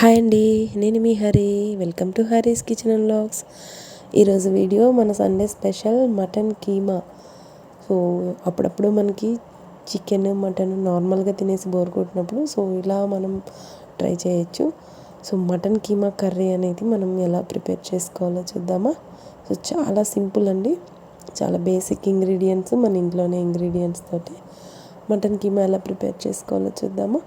Hi అండి నేను మీ Hari. Welcome to Hari's kitchen and blogs ఈరోజు వీడియో మన Sunday special mutton keema. So అప్పుడప్పుడు మనకి చికెన్ మటన్ నార్మల్గా తినేసి బోర్ కొట్టినప్పుడు సో ఇలా మనం ట్రై చేయొచ్చు. సో మటన్ కీమా కర్రీ అనేది మనం ఎలా ప్రిపేర్ చేసుకోవాలో చూద్దామా? సో చాలా సింపుల్ అండి. చాలా బేసిక్ ఇంగ్రీడియంట్స్ మన ఇంట్లోనే ఇంగ్రీడియంట్స్ తోటి మటన్ కీమా ఎలా ప్రిపేర్ చేసుకోవాలో చూద్దామా?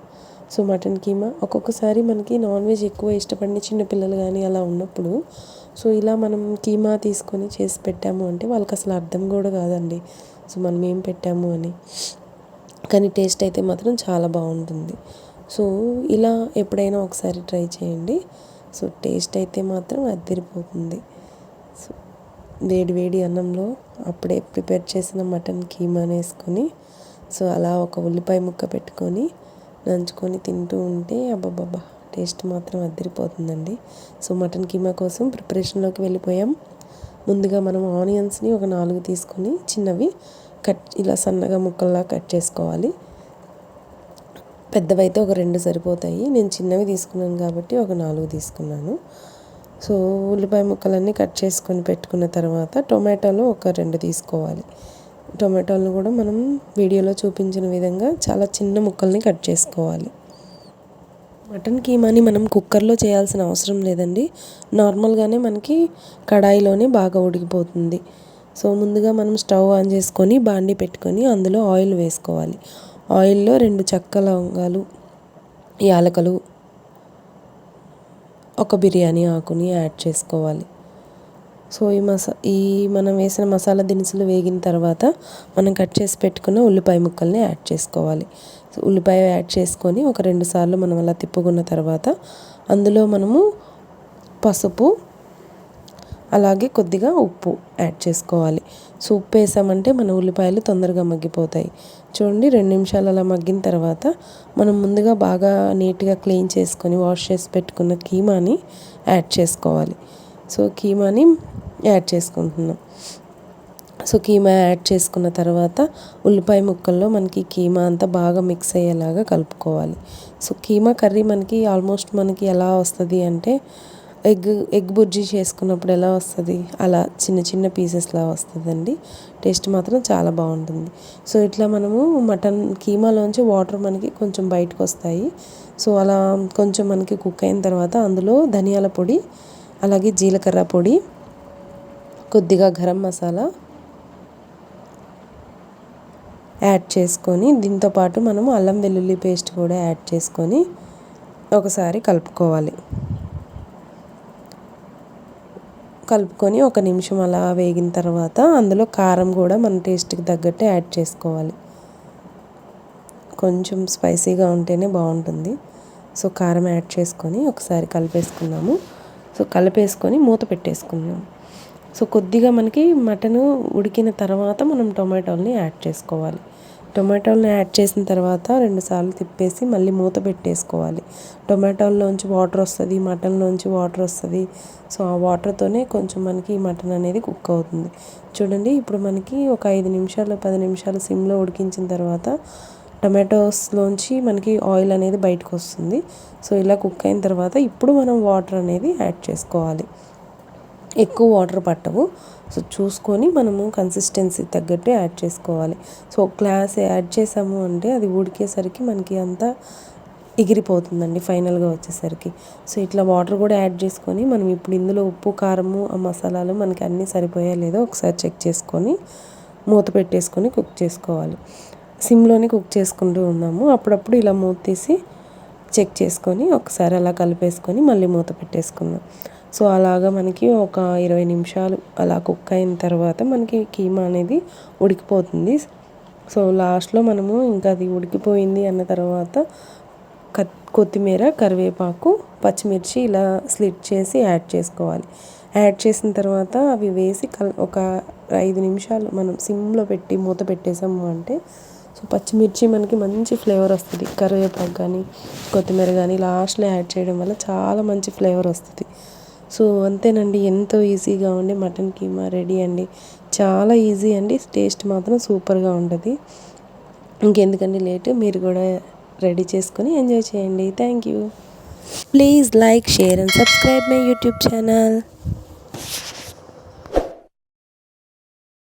So mutton keema. ఒక్కొక్కసారి మనకి నాన్ వెజ్ ఎక్కువ ఇష్టపడిన చిన్నపిల్లలు కానీ అలా ఉన్నప్పుడు సో ఇలా మనం కీమా తీసుకొని చేసి పెట్టాము అంటే వాళ్ళకి అసలు అర్థం కూడా కాదండి. సో మనం ఏం పెట్టాము అని. కానీ టేస్ట్ అయితే మాత్రం చాలా బాగుంటుంది. సో ఇలా ఎప్పుడైనా ఒకసారి ట్రై చేయండి. సో టేస్ట్ అయితే మాత్రం అద్దరిపోతుంది. సో వేడి వేడి అన్నంలో అప్పుడే ప్రిపేర్ చేసిన మటన్ కీమాని వేసుకొని సో అలా ఒక ఉల్లిపాయ ముక్క పెట్టుకొని నంచుకొని తింటూ ఉంటే అబ్బబ్బబ్బా టేస్ట్ మాత్రం అద్దరిపోతుందండి సో మటన్ కీమా కోసం ప్రిపరేషన్లోకి వెళ్ళిపోయాం. ముందుగా మనం ఆనియన్స్ని ఒక నాలుగు తీసుకొని చిన్నవి కట్ ఇలా సన్నగా ముక్కల్లా కట్ చేసుకోవాలి. పెద్దవైతే ఒక రెండు సరిపోతాయి. నేను చిన్నవి తీసుకున్నాను కాబట్టి ఒక నాలుగు తీసుకున్నాను. సో ఉల్లిపాయ ముక్కలన్నీ కట్ చేసుకొని పెట్టుకున్న తర్వాత టొమాటోలు ఒక రెండు తీసుకోవాలి. టొమాటోలను కూడా మనం వీడియోలో చూపించిన విధంగా చాలా చిన్న ముక్కల్ని కట్ చేసుకోవాలి. మటన్ కీమాని మనం కుక్కర్లో చేయాల్సిన అవసరం లేదండి. నార్మల్గానే మనకి కడాయిలోనే బాగా ఉడికిపోతుంది. సో ముందుగా మనం స్టవ్ ఆన్ చేసుకొని బాండి పెట్టుకొని అందులో ఆయిల్ వేసుకోవాలి. ఆయిల్లో రెండు చెక్క లవంగాలు యాలకలు ఒక బిర్యానీ ఆకుని యాడ్ చేసుకోవాలి. సో ఈ మసా ఈ మనం వేసిన మసాలా దినుసులు వేగిన తర్వాత మనం కట్ చేసి పెట్టుకున్న ఉల్లిపాయ ముక్కల్ని యాడ్ చేసుకోవాలి. సో ఉల్లిపాయ యాడ్ చేసుకొని ఒక రెండు సార్లు మనం అలా తిప్పుకున్న తర్వాత అందులో మనము పసుపు అలాగే కొద్దిగా ఉప్పు యాడ్ చేసుకోవాలి. సో ఉప్పు వేసామంటే మన ఉల్లిపాయలు తొందరగా మగ్గిపోతాయి. చూడండి రెండు నిమిషాలు అలా మగ్గిన తర్వాత మనం ముందుగా బాగా నీట్గా క్లీన్ చేసుకొని వాష్ చేసి పెట్టుకున్న కీమాని యాడ్ చేసుకోవాలి. సో కీమాని యాడ్ చేసుకుంటున్నాం. సో కీమా యాడ్ చేసుకున్న తర్వాత ఉల్లిపాయ ముక్కల్లో మనకి కీమా అంతా బాగా మిక్స్ అయ్యేలాగా కలుపుకోవాలి. సో కీమా కర్రీ మనకి ఆల్మోస్ట్ మనకి ఎలా వస్తుంది అంటే ఎగ్ ఎగ్ బుర్జీ చేసుకున్నప్పుడు ఎలా వస్తుంది? అలా చిన్న చిన్న పీసెస్లా వస్తుందండి. టేస్ట్ మాత్రం చాలా బాగుంటుంది. సో ఇట్లా మనము మటన్ కీమాలోంచి వాటర్ మనకి కొంచెం బయటకు వస్తాయి సో అలా కొంచెం మనకి కుక్ అయిన తర్వాత అందులో ధనియాల పొడి అలాగే జీలకర్ర పొడి కొద్దిగా గరం మసాలా యాడ్ చేసుకొని దీంతోపాటు మనం అల్లం వెల్లుల్లి పేస్ట్ కూడా యాడ్ చేసుకొని ఒకసారి కలుపుకోవాలి. కలుపుకొని ఒక నిమిషం అలా వేగిన తర్వాత అందులో కారం కూడా మన టేస్ట్కి తగ్గట్టు యాడ్ చేసుకోవాలి. కొంచెం స్పైసీగా ఉంటేనే బాగుంటుంది. సో కారం యాడ్ చేసుకొని ఒకసారి కలిపేసుకున్నాము. సో కలిపేసుకొని మూత పెట్టేసుకుందాం. సో కొద్దిగా మనకి మటన్ ఉడికిన తర్వాత మనం టొమాటోల్ని యాడ్ చేసుకోవాలి. టొమాటోల్ని యాడ్ చేసిన తర్వాత రెండుసార్లు తిప్పేసి మళ్ళీ మూత పెట్టేసుకోవాలి. టొమాటోల్లోంచి వాటర్ వస్తుంది మటన్లోంచి వాటర్ వస్తుంది. సో ఆ వాటర్తోనే కొంచెం మనకి మటన్ అనేది కుక్ అవుతుంది. చూడండి ఇప్పుడు మనకి ఒక ఐదు నిమిషాలు పది నిమిషాలు సిమ్లో ఉడికించిన తర్వాత టమాటోస్లోంచి మనకి ఆయిల్ అనేది బయటకు వస్తుంది సో ఇలా కుక్ అయిన తర్వాత ఇప్పుడు మనం వాటర్ అనేది యాడ్ చేసుకోవాలి. ఎక్కువ వాటర్ పట్టవు. సో చూసుకొని మనము కన్సిస్టెన్సీ తగ్గట్టు యాడ్ చేసుకోవాలి. సో గ్లాస్ యాడ్ చేసాము అంటే అది ఉడికేసరికి మనకి అంతా ఎగిరిపోతుందండి ఫైనల్గా వచ్చేసరికి. సో ఇట్లా వాటర్ కూడా యాడ్ చేసుకొని మనం ఇప్పుడు ఇందులో ఉప్పు కారము ఆ మసాలాలు మనకి అన్నీ సరిపోయా లేదో ఒకసారి చెక్ చేసుకొని మూత పెట్టేసుకొని కుక్ చేసుకోవాలి. సిమ్లోనే కుక్ చేసుకుంటూ ఉన్నాము. అప్పుడప్పుడు ఇలా మూత తీసి చెక్ చేసుకొని ఒకసారి అలా కలిపేసుకొని మళ్ళీ మూత పెట్టేసుకుందాం. సో అలాగా మనకి ఒక ఇరవై నిమిషాలు అలా కుక్ అయిన తర్వాత మనకి కీమా అనేది ఉడికిపోతుంది. సో లాస్ట్లో మనము ఇంకా అది ఉడికిపోయింది అన్న తర్వాత కొత్తిమీర కరివేపాకు పచ్చిమిర్చి ఇలా స్లిట్ చేసి యాడ్ చేసుకోవాలి. యాడ్ చేసిన తర్వాత అవి వేసి కల్ ఒక ఐదు నిమిషాలు మనం సిమ్లో పెట్టి మూత పెట్టేసాము అంటే సో పచ్చిమిర్చి మనకి మంచి ఫ్లేవర్ వస్తుంది. కరివేపాకు కానీ కొత్తిమీర కానీ లాస్ట్లో యాడ్ చేయడం వల్ల చాలా మంచి ఫ్లేవర్ వస్తుంది. సో అంతేనండి ఎంతో ఈజీగా ఉండి మటన్ కీమా రెడీ అండి. చాలా ఈజీ అండి టేస్ట్ మాత్రం సూపర్గా ఉంటుంది. ఇంకెందుకండి లేట్ మీరు కూడా రెడీ చేసుకొని ఎంజాయ్ చేయండి. Thank you. Please like share and subscribe my YouTube channel.